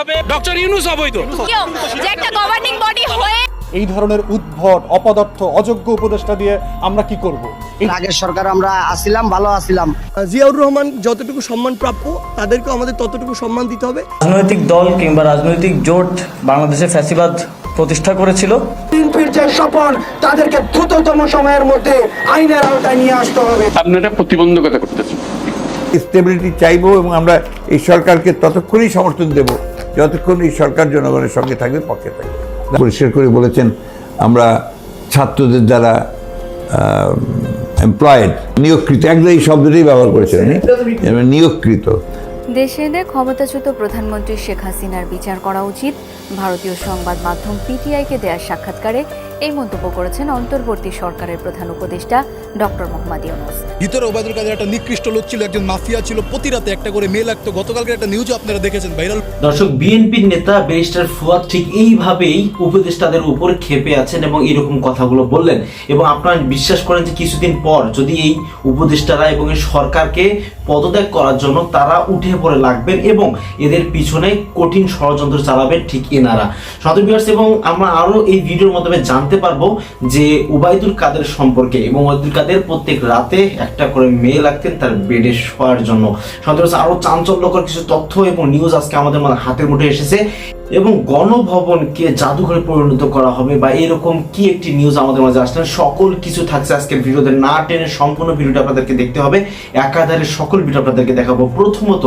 হবে। ডক্টর ইউনুস অবৈধ যে একটা গভর্নিং বডি হয়ে এই ধরনের উদ্ভট অপদার্থ অযোগ্য উপদেষ্টা দিয়ে আমরা কি করব? আগের সরকার আমরা আসিলাম ভালো আসিলাম। জিয়াউর রহমান যতটুকু সম্মান প্রাপ্য তাদেরকেও আমাদের ততটুকু সম্মান দিতে হবে। রাজনৈতিক দল কিংবা রাজনৈতিক জোট বাংলাদেশে ফ্যাসিবাদ প্রতিষ্ঠা করেছিল। বিএনপির যে স্বপন তাদেরকে দ্রুততম সময়ের মধ্যে আইনের আওতায় নিয়ে আসতে হবে। আপনারা প্রতিবন্ধকতা করতেছেন স্টেবিলিটি চাইব এবং আমরা এই সরকারকে ততক্ষণই সমর্থন দেব। যতক্ষণ এই সরকার জনগণের সঙ্গে থাকবে, পক্ষে থাকবে। পরিষ্কার করে বলেছেন, আমরা ছাত্রদের দ্বারা এমপ্লয়েড নিয়োগকৃত একদম এই শব্দটাই ব্যবহার করেছিলেন নিয়োগকৃত। দেশে এনে ক্ষমতাচ্যুত প্রধানমন্ত্রী শেখ হাসিনার বিচার করা উচিত। ভারতীয় সংবাদ মাধ্যম পিটিআইকে দেয়া সাক্ষাৎকারে এই মন্তব্য করেছেন অন্তর্বর্তী সরকারের প্রধান উপদেষ্টা ডক্টর মোহাম্মদ ইউনুস। ভিতরে ওবায়দুল কাদের একটা নিকৃষ্ট লোক ছিল একজন মাফিয়া ছিল প্রতি রাতে একটা করে মেল লাগতো। গতকালকে একটা নিউজও আপনারা দেখেছেন ভাইরাল দর্শক বিএনপির নেতা ব্যারিস্টার ফুয়াদ ঠিক এইভাবেই উপদেষ্টাদের উপর ক্ষেপে আছেন এবং এরকম কথাগুলো বললেন। এবং আপনারা বিশ্বাস করেন যে কিছুদিন পর যদি এই উপদেষ্টারা এবং এই সরকারকে পদত্যাগ করার জন্য তারা উঠে পড়ে লাগবেন এবং এদের পিছনে কঠিন ষড়যন্ত্র চালাবেন ঠিক এনারা। সাধারণ ভিউয়ার্স এবং আমরা আরও এই ভিডিওর মাধ্যমে জানতে পারব যে ওবায়দুল কাদের সম্পর্কে। এবং ওবায়দুল কাদের প্রত্যেক রাতে একটা করে মেয়ে লাগতেন তার বেডে শোয়ার জন্য। সন্ত্রাস আরও চাঞ্চল্যকর কিছু তথ্য এবং নিউজ আজকে আমাদের মানে হাতের মুঠে এসেছে। এবং গণভবনকে জাদুঘরে পরিণত করা হবে বা এরকম কি একটি নিউজ আমাদের মাঝে আসলেন সকল কিছু থাকছে আজকের ভিডিওতে। না টেনে সম্পূর্ণ ভিডিওটা আপনাদেরকে দেখতে হবে। একাধারে সকল ভিডিও আপনাদেরকে দেখাবো। প্রথমত,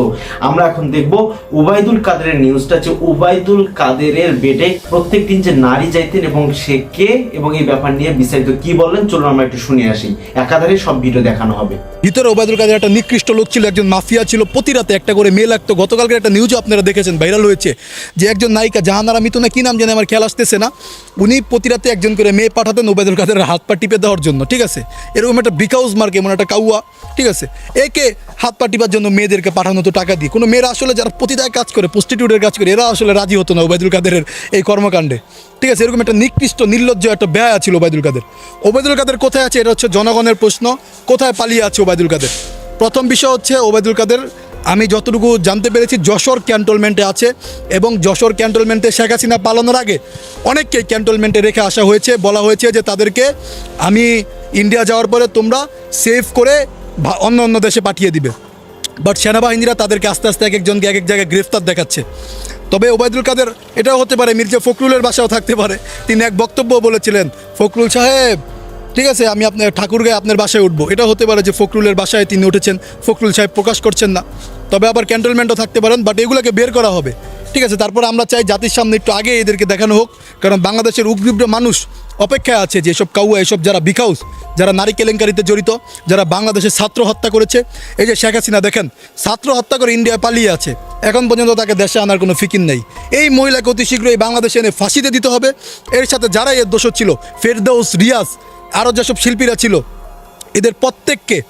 আমরা এখন দেখব উবাইদুল কাদেরের নিউজটা যে উবাইদুল কাদেরের বেডে প্রত্যেক দিন যে নারী যাইতেন এবং সে কে এবং এই ব্যাপার নিয়ে বিস্তারিত কি বললেন, চলুন আমরা একটু শুনে আসি। একাধারে সব ভিডিও দেখানো হবে। ভিতরে ওবায়দুল কাদের একটা নিকৃষ্ট লোক ছিল, একজন মাফিয়া ছিল। প্রতি রাতে একটা করে মেয়ে লাগতো। গতকালকে একটা নিউজও আপনারা দেখেছেন ভাইরাল হয়েছে যে একজন নায়িকা জাহানারা মিতু না কি নাম জানে আমার খেয়াল আসতেছে না। উনি প্রতি রাতে একজন করে মেয়ে পাঠাতেন ওবায়দুল কাদের হাত পা টিপে দেওয়ার জন্য, ঠিক আছে? এরকম একটা বিকাউজ মার্কে এমন একটা কাউয়া, ঠিক আছে? একে হাত পা টিপার জন্য মেয়েদেরকে পাঠানো তো টাকা দিয়ে। কোনো মেয়েরা আসলে যারা প্রতিদায় কাজ করে প্রস্টিটিউটের কাজ করে, এরা আসলে রাজি হতো না ওবায়দুল কাদেরের এই কর্মকাণ্ডে। ঠিক আছে? এরকম একটা নিকৃষ্ট, নির্লজ্জ একটা ব্যয় ছিল ওবায়দুল কাদের। ওবায়দুল কাদের কোথায় আছে? এটা হচ্ছে জনগণের প্রশ্ন, কোথায় পালিয়ে আছে ওবায়দুল কাদের? প্রথম বিষয় হচ্ছে ওবায়দুল কাদের আমি যতটুকু জানতে পেরেছি, যশোর ক্যান্টনমেন্টে আছে এবং যশোর ক্যান্টনমেন্টে শেখ হাসিনা পালানোর আগে অনেককে ক্যান্টনমেন্টে রেখে আসা হয়েছে। বলা হয়েছে যে তাদেরকে আমি ইন্ডিয়া যাওয়ার পরে তোমরা সেভ করে অন্য অন্য দেশে পাঠিয়ে দিবে। বাট সেনাবাহিনীরা তাদেরকে আস্তে আস্তে এক একজনকে এক এক জায়গায় গ্রেফতার দেখাচ্ছে। তবে ওবায়দুল কাদের, এটাও হতে পারে, মির্জা ফখরুলের বাসাও থাকতে পারে। তিনি এক বক্তব্য বলেছিলেন, ফখরুল সাহেব ঠিক আছে, আমি আপনার ঠাকুরগায় আপনার বাসায় উঠবো। এটা হতে পারে যে ফখরুলের বাসায় তিনি উঠেছেন, ফখরুল সাহেব প্রকাশ করছেন না। তবে আবার ক্যান্টনমেন্টও থাকতে পারেন বাট এগুলোকে বের করা হবে। ঠিক আছে, তারপর আমরা চাই জাতির সামনে একটু আগে এদেরকে দেখানো হোক, কারণ বাংলাদেশের উগ্রীব্র মানুষ অপেক্ষায় আছে যে এসব কাউয়া, এসব যারা বিকাউস, যারা নারী কেলেঙ্কারিতে জড়িত, যারা বাংলাদেশের ছাত্র হত্যা করেছে, এই যে শেখ হাসিনা, দেখেন, ছাত্র হত্যা করে ইন্ডিয়া পালিয়ে আছে। এখন পর্যন্ত তাকে দেশে আনার কোনো ফিকির নেই। এই মহিলাকে অতি শীঘ্রই বাংলাদেশে এনে ফাঁসিতে দিতে হবে। এর সাথে যারাই এর দোষ ছিল, ফেরদৌস, রিয়াজ, আরও যেসব শিল্পীরা ছিল, এদের প্রত্যেককে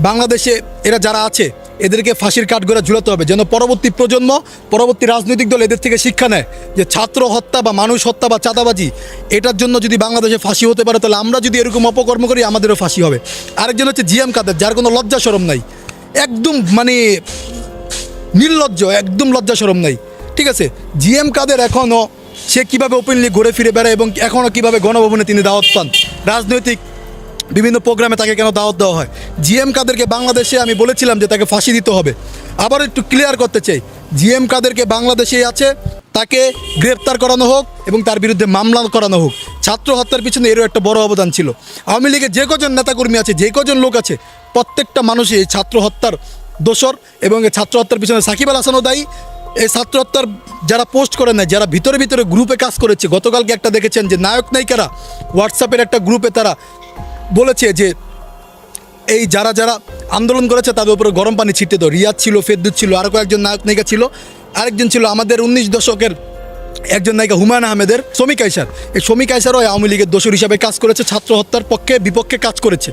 বাংলাদেশে এরা যারা আছে এদেরকে ফাঁসির কাঠগড়া ঝুলাতে হবে, যেন পরবর্তী প্রজন্ম, পরবর্তী রাজনৈতিক দল এদের থেকে শিক্ষা নেয় যে ছাত্র হত্যা বা মানুষ হত্যা বা চাঁদাবাজি, এটার জন্য যদি বাংলাদেশে ফাঁসি হতে পারে, তাহলে আমরা যদি এরকম অপকর্ম করি, আমাদেরও ফাঁসি হবে। আরেকজন হচ্ছে জিএম কাদের, যার কোনো লজ্জা সরম নাই। একদম মানে নির্লজ্জ, একদম লজ্জা সরম নাই। ঠিক আছে? জিএম কাদের এখনও সে কীভাবে ওপেনলি ঘুরে ফিরে বেড়ায় এবং এখনও কীভাবে গণভবনে তিনি দাওয়াত পান? রাজনৈতিক বিভিন্ন প্রোগ্রামে তাকে কেন দাওয়াত দেওয়া হয়? জিএম কাদেরকে বাংলাদেশে, আমি বলেছিলাম যে তাকে ফাঁসি দিতে হবে। আবার একটু ক্লিয়ার করতে চাই। জিএম কাদেরকে বাংলাদেশে আছে, তাকে গ্রেপ্তার করানো হোক এবং তার বিরুদ্ধে মামলা করানো হোক। ছাত্র হত্যার পিছনে এরও একটা বড় অবদান ছিল। আওয়ামী লীগের যে কজন নেতাকর্মী আছে, যে কজন লোক আছে, প্রত্যেকটা মানুষই এই ছাত্র হত্যার দোষর এবং এই ছাত্র হত্যার পিছনে সাকিব আল হাসানও দায়ী। এই ছাত্র হত্যার যারা পোস্ট করে নেয় যারা ভিতরে ভিতরে গ্রুপে কাজ করেছে, গতকালকে একটা দেখেছেন যে নায়ক নায়িকারা হোয়াটসঅ্যাপের একটা গ্রুপে তারা বলেছে যে এই যারা যারা আন্দোলন করেছে তাদের উপরে গরম পানি ছিটতে দাও। রিয়াদ ছিল ফেরদুত ছিল আরও কয়েকজন নায়ক, নায়িকা ছিল। আরেকজন ছিল আমাদের উনিশ দশকের একজন নায়িকা হুমায়ুন আহমেদের শ্রমিক আইসার এই শ্রমিক আইসারও আওয়ামী লীগের দোষর হিসাবে কাজ করেছে, ছাত্র হত্যার পক্ষে বিপক্ষে কাজ করেছে।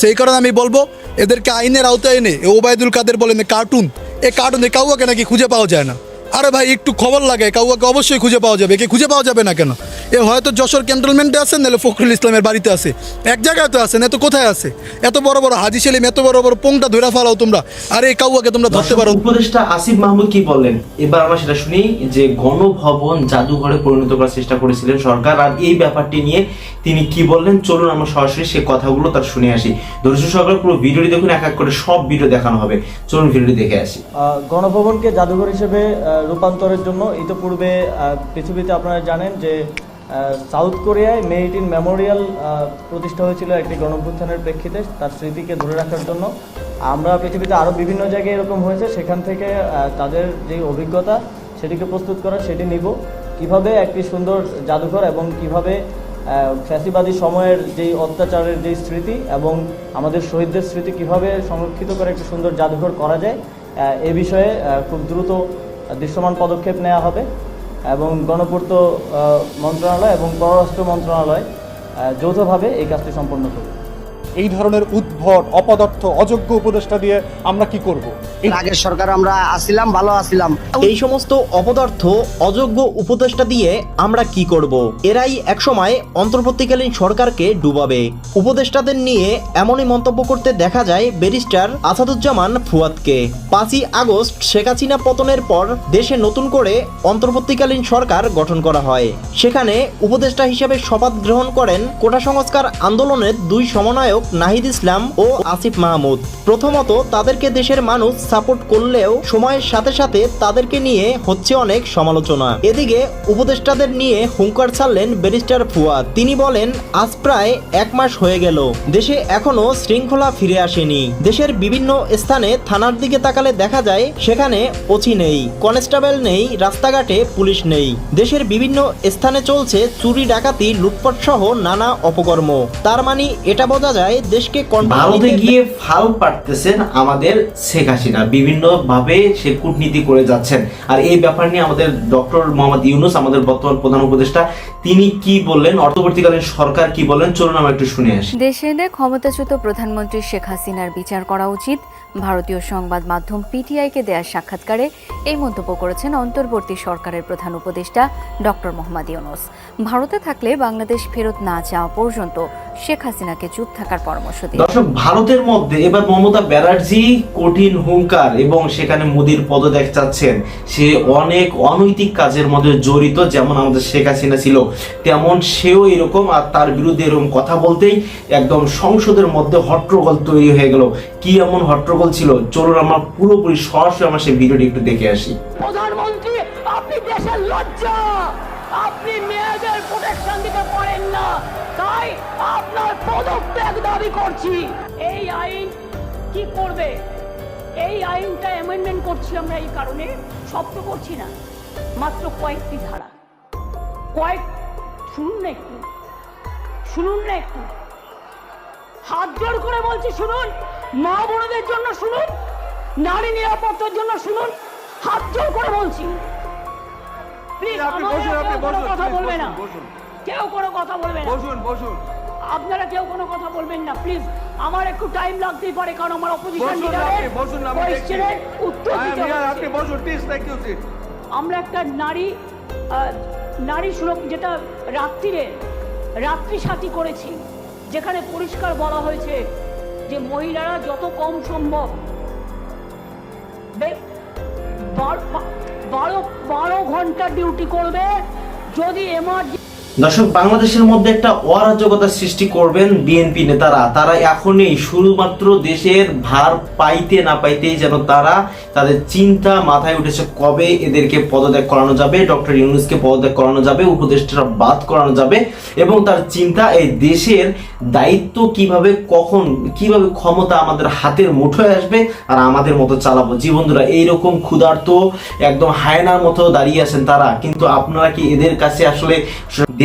সেই কারণে আমি বলব, এদেরকে আইনের আওতায় এনে, এ ওবায়দুল কাদের বলেন কার্টুন এই কার্টুনে কাউকে নাকি খুঁজে পাওয়া যায় না। আরে ভাই, একটু খবর লাগে কাউকে অবশ্যই খুঁজে পাওয়া যাবে। একে খুঁজে পাওয়া যাবে না কেন? এ হয়তো যশোর ক্যান্টনমেন্টে আছে নাহলে ফখরুল ইসলামের বাড়িতে আছে। এক জায়গায় তো আছে না তো কোথায় আছে? এত বড় বড় হাজি সেলিম এত বড় বড় পোংটা ধরে ফেলাও তোমরা। আর এই কাউকে তোমরা ধরতে পারো। উপদেষ্টা আসিফ মাহমুদ কি বললেন? এবার আমরা সেটা শুনি যে গণভবন জাদুঘরে পরিণত করার চেষ্টা করেছিলেন সরকার আর এই ব্যাপারটি নিয়ে তিনি কি বললেন? চলুন আমরা সরাসরি সে কথাগুলো তার শুনে আসি। দর্শক সরকার পুরো ভিডিওটি দেখুন এক এক করে সব ভিডিও দেখানো হবে। চলুন ভিডিওটি দেখে আসি। আহ, গণভবনকে জাদুঘর হিসেবে রূপান্তরের জন্য ইতিপূর্বে পৃথিবীতে আপনারা জানেন যে সাউথ কোরিয়ায় মে মেমোরিয়াল প্রতিষ্ঠা হয়েছিল একটি গণভ্যুত্থানের প্রেক্ষিতে তার স্মৃতিকে ধরে রাখার জন্য। আমরা পৃথিবীতে আরও বিভিন্ন জায়গায় এরকম হয়েছে, সেখান থেকে তাদের যে অভিজ্ঞতা সেটিকে প্রস্তুত করা, সেটি নিব। কীভাবে একটি সুন্দর জাদুঘর এবং কীভাবে ফ্যাসিবাদী সময়ের যেই অত্যাচারের যেই স্মৃতি এবং আমাদের শহীদদের স্মৃতি কীভাবে সংরক্ষিত করে একটি সুন্দর জাদুঘর করা যায় এ বিষয়ে খুব দ্রুত দৃশ্যমান পদক্ষেপ নেওয়া হবে। এবং গণপূর্ত মন্ত্রণালয় এবং পররাষ্ট্র মন্ত্রণালয় যৌথভাবে এই কাজটি সম্পন্ন করবে। এই ধরনের উদ্ভট অপদার্থ অযোগ্য উপদেষ্টা দিয়ে আমরা কি করব? আগের সরকার আমরা আসিলাম ভালো আসিলাম। এই সমস্ত অপদার্থ অযোগ্য উপদেষ্টা দিয়ে আমরা কি করব? এরাই একসময় অন্তর্বর্তীকালীন সরকারকে ডুবাবে। উপদেষ্টাদের নিয়ে এমনই মন্তব্য করতে দেখা যায় ব্যারিস্টার আসাদুজ্জামান ফুয়াদকে। পাঁচই আগস্ট শেখ হাসিনা পতনের পর দেশে নতুন করে অন্তর্বর্তীকালীন সরকার গঠন করা হয়। সেখানে উপদেষ্টা হিসেবে শপথ গ্রহণ করেন কোটা সংস্কার আন্দোলনের দুই সমন্বয়ক নাহিদ ইসলাম ও আসিফ মাহমুদ। প্রথমত, তাদেরকে দেশের মানুষ সাপোর্ট করলেও সময়ের সাথে সাথে তাদেরকে নিয়ে হচ্ছে অনেক সমালোচনা। এদিকে, উপদেষ্টাদের নিয়ে হুঙ্কার ছাড়লেন ব্যারিস্টার ফুয়াদ তিনি বলেন, আজ প্রায় এক মাস হয়ে গেল। দেশে এখনও শৃঙ্খলা ফিরে আসেনি। দেশের বিভিন্ন স্থানে থানার দিকে তাকালে দেখা যায়, সেখানে ওসি নেই, কনস্টেবল নেই, রাস্তাঘাটে পুলিশ নেই। দেশের বিভিন্ন স্থানে চলছে চুরি ডাকাতি লুটপাট সহ নানা অপকর্ম। তার মানে এটা বোঝা যায় দেশকে ভারতে গিয়ে ফাল পাড়তেছেন আমাদের শেখ হাসিনা। বিভিন্ন ভাবে সে কূটনীতি করে যাচ্ছেন। আর এই ব্যাপার নিয়ে আমাদের ডক্টর মোহাম্মদ ইউনুস আমাদের বর্তমান প্রধান উপদেষ্টা তিনি কি বললেন? অর্থবর্তীকালীন সরকার কি বললেন? চলুন আমরা একটু শুনে আসি। দেশে এনে ক্ষমতাচ্যুত প্রধানমন্ত্রী শেখ হাসিনার বিচার করা উচিত। ভারতীয় সংবাদ মাধ্যম পিটিআইকে দেওয়া সাক্ষাৎকারে এই মন্তব্য করেছেন অন্তর্বর্তী সরকারের প্রধান উপদেষ্টা ডক্টর মোহাম্মদ ইউনুস। ভারতে থাকলে বাংলাদেশ ফেরত না যাওয়া পর্যন্ত শেখ হাসিনাকে চুপ থাকার পরামর্শ দিয়েছেন দর্শক ভারতের মধ্যে এবার মমতা ব্যানার্জি কঠিন হুঙ্কার এবং সেখানে মোদির পদত্যাগ চাচ্ছেন। সে অনেক অনৈতিক কাজের মধ্যে জড়িত যেমন আমাদের শেখ হাসিনা ছিল তেমন সেও এরকম আর তার বিরুদ্ধে এরকম কথা বলতেই একদম সংসদের মধ্যে হট্টগোল তৈরি হয়ে গেল। কি এমন হট্টগোল ছিল? চলুন আমরা পুরোপুরি সরাসরি আমরা সেই ভিডিওটি একটু দেখে আসি। প্রধানমন্ত্রী আপনি দেশের লজ্জা! আপনি মেয়েদের প্রোটেকশন দিতে পারেন না। তাই আপনার পদত্যাগ দাবি করছি। এই আইন কি করবে? এই আইনটা অ্যামেন্ডমেন্ট করছি আমরা এই কারণে। তো করছি না। মাত্র কয়েকটি ধারা। কয়েক শুনুন না একটু। শুনুন না একটু। হাত জোর করে বলছি শুনুন। মা বোনদের জন্য শুনুন। নারী নিরাপত্তার জন্য শুনুন। হাত জোর করে বলছি। প্লিজ কথা না। কেউ কোনো কথা বলবে না। আপনারা কেউ কোনো কথা বলবেন না প্লিজ আমার একটু টাইম লাগতেই পারে কারণ আমার অপোজিশন লিডারের কোয়েশ্চেনের উত্তর দিতে হচ্ছে আমরা একটা নারী নারী সুরক্ষ যেটা রাত্রিরে রাত্রি সাথী করেছি যেখানে পরিষ্কার বলা হয়েছে যে মহিলারা যত কম সম্ভব বার- বারো ঘণ্টা ডিউটি করবে। যদি এমার্জেন্সি দর্শক, বাংলাদেশের মধ্যে একটা অরাজকতা সৃষ্টি করবেন বিএনপি নেতারা। তারা এখনই শুধুমাত্র দেশের ভার পাইতে না পাইতেই যেন তারা তাদের চিন্তা মাথায় উঠেছে কবে এদেরকে পদত্যাগ করানো যাবে। ডক্টর ইউনুসকে পদত্যাগ করানো যাবে উপদেষ্টা বাদ করানো যাবে এবং তার চিন্তা এই দেশের দায়িত্ব কীভাবে, কখন, কীভাবে ক্ষমতা আমাদের হাতের মুঠোয় আসবে আর আমাদের মতো চালাবো। জি বন্ধুরা, এইরকম ক্ষুধার্ত, একদম হায়নার মতো দাঁড়িয়ে আছেন তারা। কিন্তু আপনারা কি এদের কাছে আসলে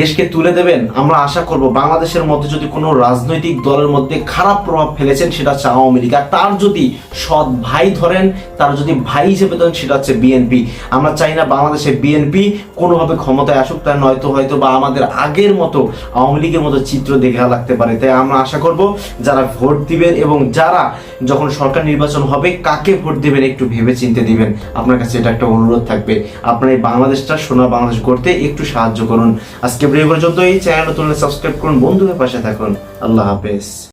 দেশকে তুলে দেবেন, আমরা আশা করব বাংলাদেশের মধ্যে যদি কোনো রাজনৈতিক দলের মধ্যে খারাপ প্রভাব ফেলেছেন, সেটা হচ্ছে আওয়ামী লীগ। আর তার যদি সৎ ভাই ধরেন, তার যদি ভাই হিসেবে ধরেন, সেটা হচ্ছে বিএনপি। আমরা চাই না বাংলাদেশে বিএনপি কোনোভাবে ক্ষমতায় আসুক তাই নয়তো হয়তো বা আমাদের আগের মতো আওয়ামী লীগের মতো চিত্র দেখা লাগতে পারে। তাই আমরা আশা করব যারা ভোট দিবেন এবং যারা যখন সরকার নির্বাচন হবে, কাকে ভোট দিবেন একটু ভেবে চিনতে দিবেন। আপনার কাছে এটা একটা অনুরোধ থাকবে। আপনার এই বাংলাদেশটা সোনার বাংলাদেশ করতে একটু সাহায্য করুন। আজকে ভিডিও পর্যন্ত এই চ্যানেল তুলে সাবস্ক্রাইব করুন। বন্ধুদের পাশে থাকুন। আল্লাহ হাফেজ।